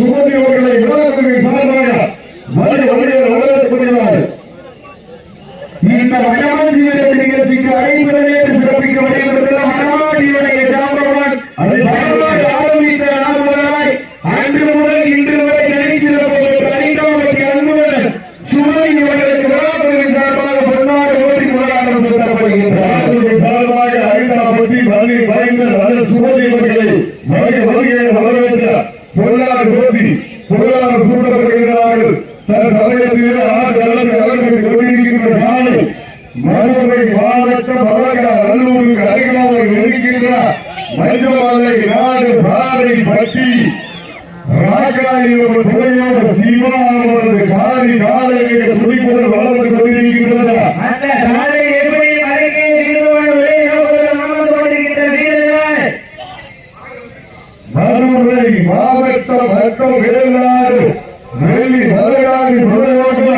சுமதி அவர்களை விவரங்களின் சார்பாக மறு வருகையில் வரவேற்கப்படுகிறார் இந்த மயானத்தினுடைய நிகழ்ச்சிக்கு ஐந்து বিরোধী மதுரை மாவட்ட மக்கள் வெளிநாடு வெளி மலையாளி நுழையோட்ட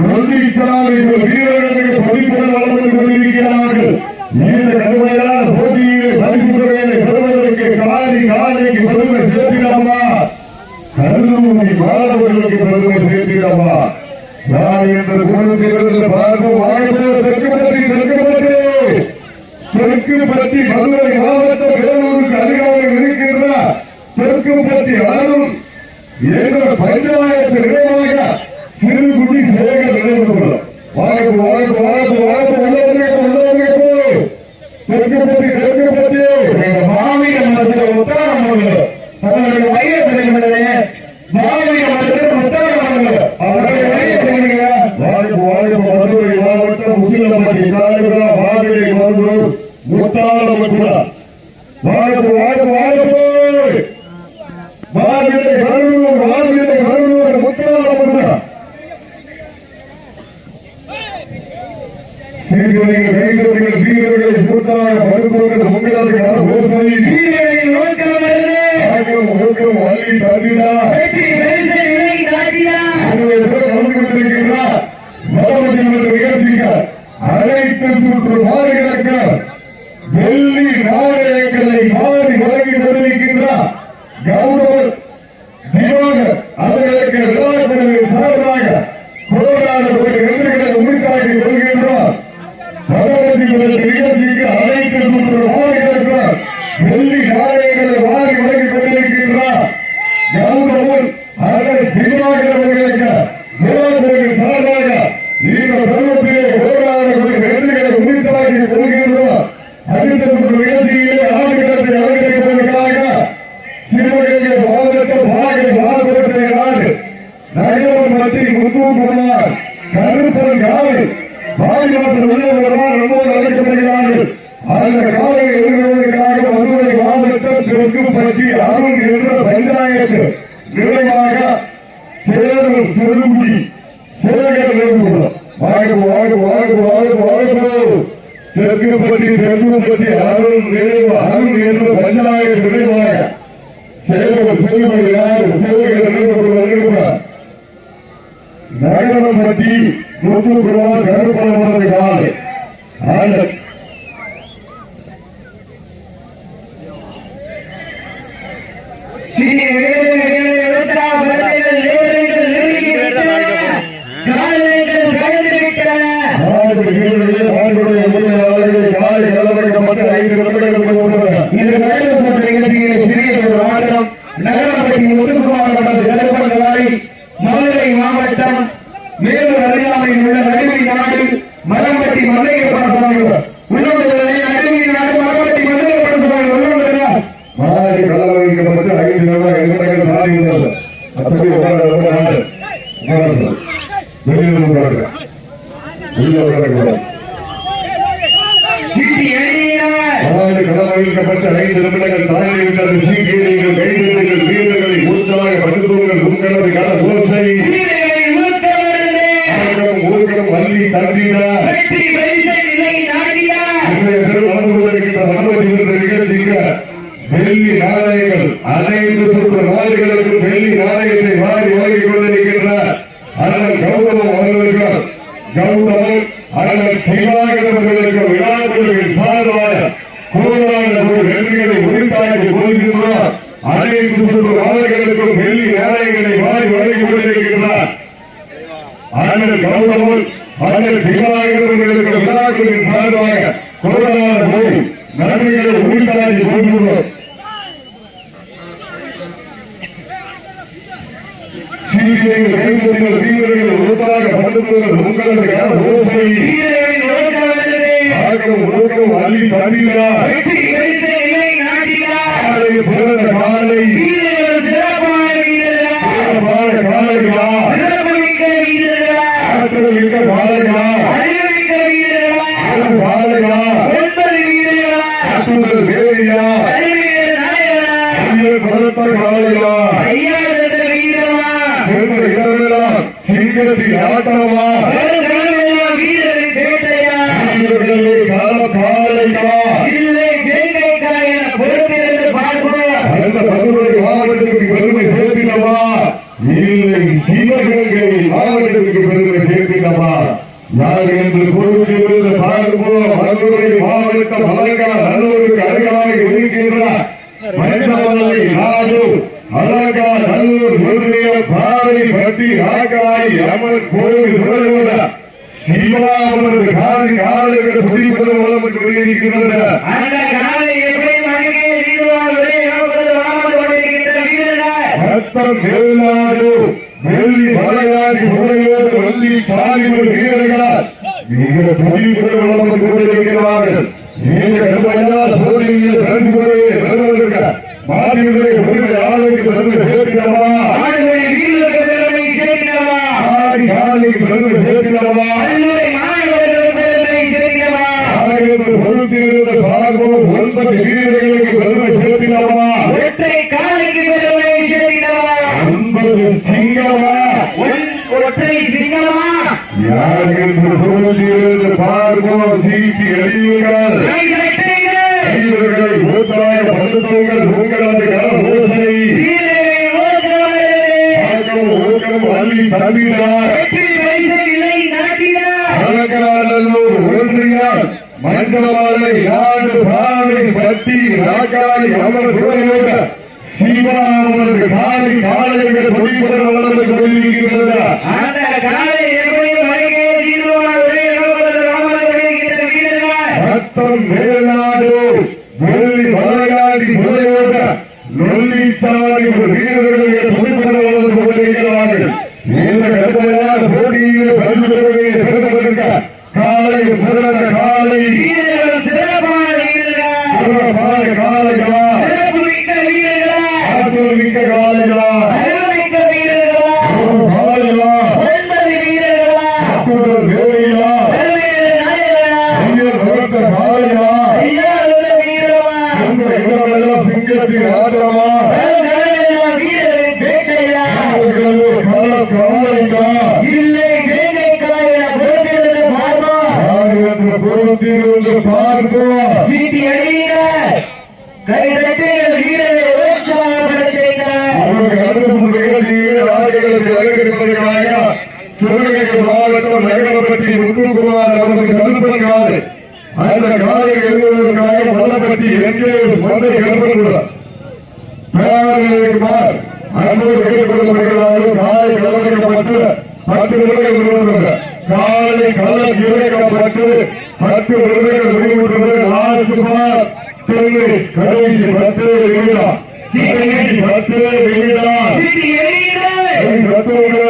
நொண்டி சாமி உத்தாரம் கூட வாழ்வு வாழ்வு வாழ்வு வாழ்விலை வருணூர் வாழ்விலை வருணூர் முத்தாரம் கூட சிறுவர்கள் வீரர்கள் வீரர்கள் மூத்தாக படுப்பவர்கள் உங்களால் ஓசனை வீரர்கள் நோக்கம் நோக்கம் வழி தருகிறா அனைத்து சுற்று மாறுகிறார்கள் கொண்டிருக்கின்ற கௌரவ நிர்வாக அவர்களை வாடும் வாடும் வாடும் வாடும் யார் சேவகர் மாவட்டத்திற்கு கீழ்நிலையில் மாண்புடைய உரிமையாளர்களை காலை கலவரப்பட்டு ஐந்து நிமிடங்கள் கொண்டு இது நடைபெற்ற நிகழ்ச்சியிலே சிறிய ஒரு ஆட்டம் நகரப்பட்டி முத்துக்குமார் மண்டலம் கருப்பங்களாரி மதுரை மாவட்டம் மேலூர் அருகாமையில் உள்ள நடுவி நாடு மரம்பட்டி மல்லையப்பன் சுவாமி உள்ளூர் நடுவி நாடு மரம்பட்டி மல்லையப்பன் சுவாமி உள்ளூர் மாநாடு கலவரப்பட்டு ஐந்து நிமிடங்கள் மாறி உள்ளது அப்படி ஒரு வெளியில் போறாங்க உள்ளே வரக்கூடாது கடமைக்கப்பட்ட ஐந்து நிமிடங்கள் தாண்டி விட்டது சீரியர்கள் கைதறிகள் வீரர்கள் உறுப்பாக படுத்துங்கள் உங்களது ஓசை ஆக்கம் ஒழுக்கம் அள்ளி இல்லை நாட்டினா காலை. காலையா காலையா அறிவுமிக்க வீரர்களா காலையா ஒன்பது வீரர்களா ஆற்றுதல் வேலையா அறிவியல் நாயகனா ஐயர் பலத்த காலையா ஐயா என்ற வீரமா சென்ற இடமெல்லாம் சிங்கத்தில் ஆட்டமா வரும் காலமெல்லாம் வீரரின் வேட்டையா வீரர்களே கால காலையா இல்லை வேங்கைக்கா என பொறுத்திருந்து பார்ப்போம் அந்த பசுமை மாவட்டத்திற்கு பெருமை சேர்த்தினவா இல்லை சிவகங்கை மாவட்டத்திற்கு பெருமை சேர்த்தினவா யார் என்று பொறுத்திருந்து பார்ப்போம் மதுரை மாவட்டம் அழகா நல்லூருக்கு அருகாக இருக்கின்ற மனிதமலை நாடு அழகா நல்லூர் முருகிய பாறை பட்டி ஆக்காய் அம்மன் கோவில் சுடர்வுட சிவாமனது காதி காலைகள் துடிப்பது மூலம் கொண்டிருக்கின்றன அந்த காலை எப்படி மகனே வீரவாளே நமக்கு ராமது கொண்டிருக்கின்ற வீரர்கள் ரத்தம் வெளிநாடு வெள்ளி மலையாடி முறையோடு வெள்ளி சாலிகள் வீரர்களால் மிக துணிவுடன் வளர்ந்து கொண்டிருக்கிறார்கள் நீங்க கடுமையான சோதனையில் கலந்து பெறுவதற்கு மாநிலங்களை உரிமை பெருமை சேர்க்கிறவா ஆடுகளை வீரர்கள் பெருமை சேர்க்கிறவா ஆடி காலைக்கு பெருமை சேர்க்கிறவா கல்லூரி மாணவர்கள் பெருமை சேர்க்கிறவா ஆயிரத்து பொறுத்திருந்த பார்ப்போம் ஒன்பது வீரர்களுக்கு பெருமை சேர்க்கிறவா ஒற்றை காலைக்கு பெருமை சேர்க்கிறவா ஒன்பது சிங்கமா? ஒன்- ஒற்றை சிங்கமா? யார் என்று பொறுத்திருந்து பார்ப்போம் சீட்டி எறியுங்கள் கை தட்டுங்கள். வீரர்களை உற்சாகப்படுத்துங்கள் உங்களது கலக்கராநல்லூர் ஒன்றியார் மண்டலமாலை நாடு பாவை பட்டி நாக்காளி அமர் துறையோட சிவாமனது காலை காலைகள் துடிப்புடன் வளர்ந்து கொண்டிருக்கின்றன அந்த காலை எப்படி மணிகே தீர்வாளர்களே நமது ராமது கொண்டிருக்கின்ற வீரர்கள். ரத்தம் மேலாடு வெள்ளி மலையாடி துறையோட நொல்லி சாலை வீரர்கள் துடிப்புடன் வளர்ந்து கொண்டிருக்கிறார்கள் இந்த கடுமையான போட்டியில் பரிசு பெறுவதை பெறுவதற்கு காலை சிறந்த காலை வீரர்கள் சிறப்பான வீரர்கள் சிறப்பான காலைகளா சிறப்புமிக்க வீரர்கள் ஆற்றல் மிக்க காலைகளா அறிவுமிக்க வீரர்கள் காலைகளா ஒன்பது வீரர்கள் ஆற்றல் வேலையா பெருமையை நாயகனா ஐயர் வளர்த்த காலைகளா ஐயாவுள்ள வீரமா இந்த இடமெல்லாம் சிங்கத்தின் ஆட்டமா வரும் காலமெல்லாம் வீரரின் வேட்டையா அவர்களே கால காலைகளா இல்லை வேங்கைக்காய் என பொறுத்திருந்து பார்ப்போம் யார் என்று பொறுத்திருந்து பார்ப்போம் சீட்டி அடியுங்கள் கை தட்டுங்கள் வீரரை உற்சாகப்படுத்துங்கள் அவர்கள் அடுத்த நிகழ்ச்சியில் ஆடுகளுக்கு அலங்கரிப்பதற்காக சிவகங்கை மாவட்டம் நகரப்பட்டி முத்துக்குமார் அவர்கள் கருப்பங்காடு அந்த காலை எழுதுவதற்காக வல்லப்பட்டி எங்கே சொந்த கிளம்புகிறார் பேரவைக்குமார் அன்போடு கேட்டுக்கொள்ளப்படுகிறார்கள் காலை கலந்துக்கப்பட்டு பத்து நிமிடங்கள் விடுவதாக காலை கள்ளம் இறக்கப்பட்டு பத்து நிமிடங்கள் முடிவுற்றது ராஜ்குமார் டென்னிஸ் கடைசி பத்து நிமிடம் பத்து நிமிடம் சீட்டி எறியுங்கள்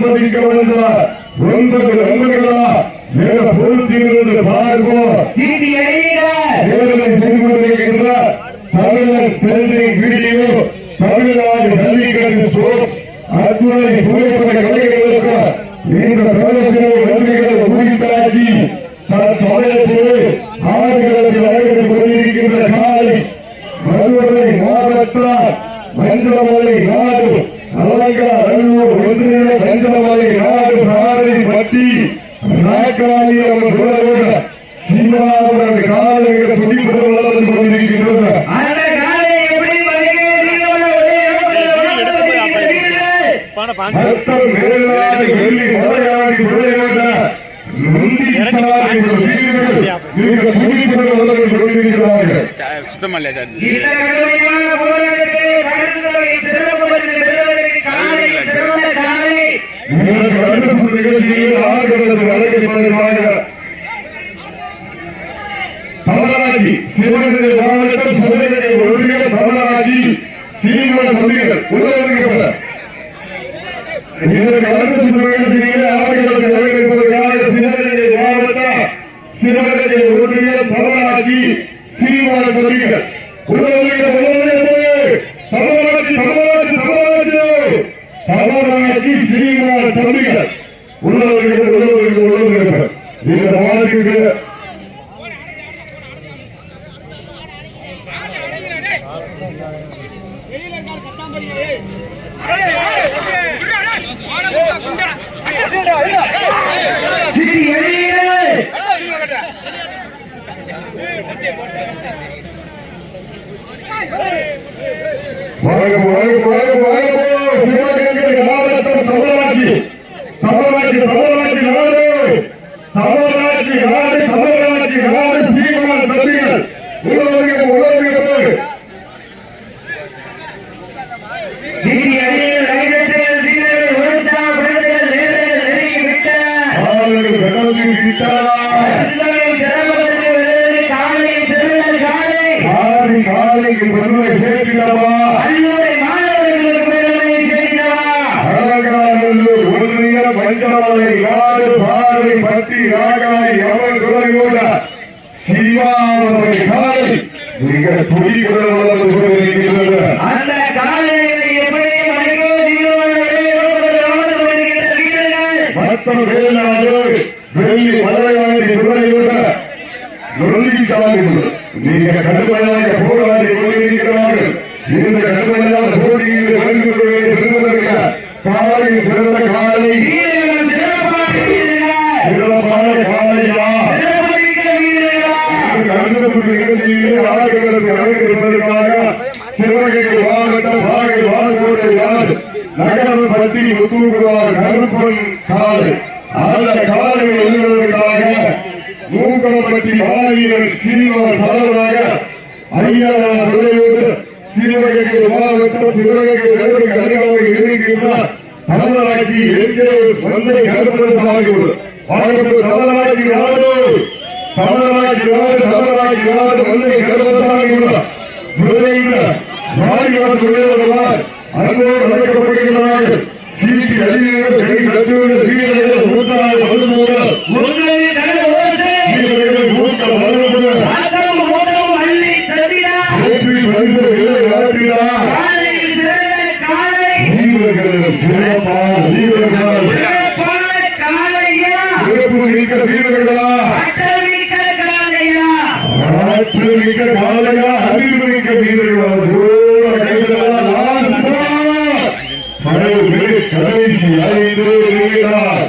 வந்தார் ஒன்பது நண்பர்களா என பொருத்தியிருந்து பார்ப்போம். வேதனை செய்து கொண்டிருக்கின்றார் தமிழர் selling video Tamil Nadu Jallikattu sports அத்துணை புகைப்பட கலைஞர்களுக்கு இந்த பிரதமரை நன்றிகளை உரித்தாக்கி தன் சமயத்தில் ஆடுகளுக்கு நடைபெற்றுக் கொண்டிருக்கின்ற காலை மதுரை மாவட்டம் மஞ்சளமலை நாடு அலங்கா நல்லூர் ஒன்றிய மஞ்சளமலை நாடு சாரதி பட்டி ராக்காளி அவர்கள் சொல்ல சீமாவுடன் காலையில் துடிப்பு வளர்ந்து கொண்டிருக்கின்றது அந்த காலை எப்படி வருகிறீர்களோ, ஒரே இடத்தில் மிக துடிப்புடன் வளர்ந்து கொண்டிருக்கிறார்கள். சுத்தமல்ல சார் இந்த கடுமையான போராட்டத்தை கடந்துகளை சிறப்புடன் பெறுவதற்கு காலை சிறந்த காலை உங்களுக்கு நிகழ்ச்சியில் ஆடுகளது வழங்கப்படுவாங்க தமிழராஜி சிவகங்கை மாவட்டம் சிவகங்கை ஒன்றிய தமிழராஜி சீமான சந்திகள் உதவிக்கப்பட்ட இதற்கு அடுத்த நிகழ்ச்சியில் ஆடுகளது வழங்கப்படுவதற்காக சிவகங்கை மாவட்டம் சிவகங்கை ஒன்றிய தமிழராஜி சீமான சந்திகள் உதவிக்கப்பட்ட தமிழராஜி தமிழராஜி தமிழராஜி தமிழராஜி உள்ளவர்கள் உள்ளவர்கள் உள்ளவர்கள் இந்த வாழ்க்கைக்கு சிறி எழிலே வாழ்க வாழ்க வாழ்க வாழ்க சிவகங்கை மாவட்டம் தமிழராஜி தமிழராஜி தமிழராஜி நாடு தமிழராஜி நாடு தமிழராஜி நாடு ஸ்ரீமான தம்பிகள் உள்ளவர்கள் உள்ளவர்கள் சிறி எழிலே ரயில்வேயில் வீரர்கள் ஓடித்தா குழந்தைகள் நேரங்கள் நெருங்கிவிட்ட ஆளுநர் கடவுளின் விட்டார் சிறப்பதற்கு வருவதற்கு காலை சிறந்த காலை ஆடி காலைக்கு பெருமை சேர்க்கிறவா அல்லுரை மாணவர்களுக்கு பெருமை செய்தவா அழகானல்லூர் ஒன்றிய பஞ்சமலை ராகாய் காலை மிக துடிக்குடன் வளர்ந்து கொண்டிருக்கிறது அந்த காலைகளை எப்படி மணிக்கோ வருகின்ற வீரர்கள் மற்ற வேளாறு வெள்ளி மலையாளி துறையோட நொறுங்கிட்டார்கள் நீங்க கடுமையாக போராடி கொண்டிருக்கிறார்கள். இந்த கடுமையான போட்டியில் வென்று பெறுவதற்கு காலை சிறந்த காலை. சிறப்பான காலையா? சிறப்புமிக்க வீரர்கள் அடுத்த நிகழ்ச்சியில் ஆடுகளத்தை அமைந்திருப்பதற்காக சிவகங்கை மாவட்டம் சாகை வாழ்கோட்டை யார் நகரம் பற்றி முத்தூக்குவார் கருப்பன் காலை அந்த காலை எழுதுவதற்காக மூக்கம்பட்டி மாணவியர் சீனிவார் தலைவராக ஐயா உதவியோடு சிவகங்கை மாவட்டம் சிவகங்கை நகருக்கு அருகாக இருக்கின்றார் தமிழராட்சி எங்கே சந்தை கருப்பதற்காக தமிழராட்சி நாடு தமிழராட்சி நாடு தமிழராட்சி நாடு மந்தை கருப்பதற்காக அன்போடு அழைக்கப்படுகிறார்கள் சீட்டி மூன்றாவது மருந்துகள் முன்னணி கடல் ஓட்டு வீரர்கள் மூத்த மருந்துகள் ஆட்டம் ஓட்டம் அள்ளி தவிர ஏற்றி வந்து வேலை நடத்தினார் காலையில் சிறந்த காலை வீரர்கள் சிறப்பான வீரர்கள் சிறப்பான காலையா சிறப்பு மிக்க வீரர்களா அட்டமிக்க காலையா ஆற்றல் மிக்க காலையா அறிவு மிக்க வீரர்களா ஓ, கைதலா, லாஸ்டா. பழைய மிக கடைசி ஐந்து வீரர்.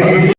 கடைசி